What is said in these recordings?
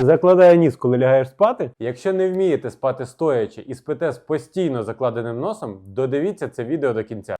Закладає ніс, коли лягаєш спати. Якщо не вмієте спати стоячи і спите з постійно закладеним носом, додивіться це відео до кінця.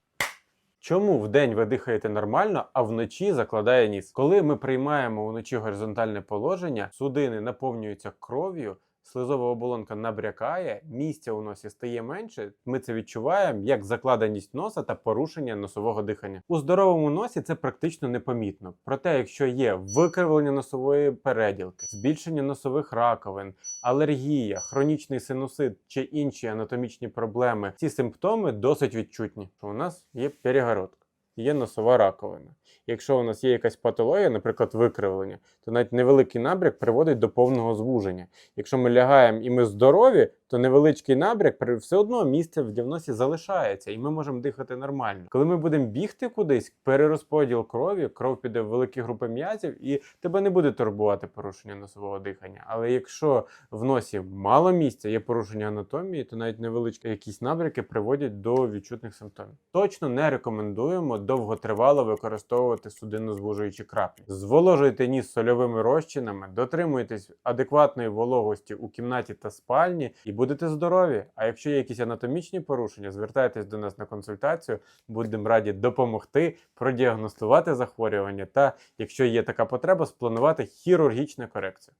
Чому вдень ви дихаєте нормально, а вночі закладає ніс? Коли ми приймаємо вночі горизонтальне положення, судини наповнюються кров'ю. Слизова оболонка набрякає, місця у носі стає менше. Ми це відчуваємо як закладеність носа та порушення носового дихання. У здоровому носі це практично непомітно. Проте, якщо є викривлення носової переділки, збільшення носових раковин, алергія, хронічний синусит чи інші анатомічні проблеми, ці симптоми досить відчутні. У нас є перегородка. Є носова раковина. Якщо у нас є якась патологія, наприклад, викривлення, то навіть невеликий набряк приводить до повного звуження. Якщо ми лягаємо і ми здорові, то невеличкий набряк все одно місце в носі залишається, і ми можемо дихати нормально. Коли ми будемо бігти кудись, перерозподіл крові, кров піде в великі групи м'язів, і тебе не буде турбувати порушення носового дихання. Але якщо в носі мало місця, є порушення анатомії, то навіть невеличкі якісь набряки приводять до відчутних симптомів. Точно не рекомендуємо довготривало використовувати судинно-звужуючі краплі. Зволожуйте ніс сольовими розчинами, дотримуйтесь адекватної вологості у кімнаті та спальні і будете здорові. А якщо є якісь анатомічні порушення, звертайтесь до нас на консультацію. Будемо раді допомогти продіагностувати захворювання та, якщо є така потреба, спланувати хірургічну корекцію.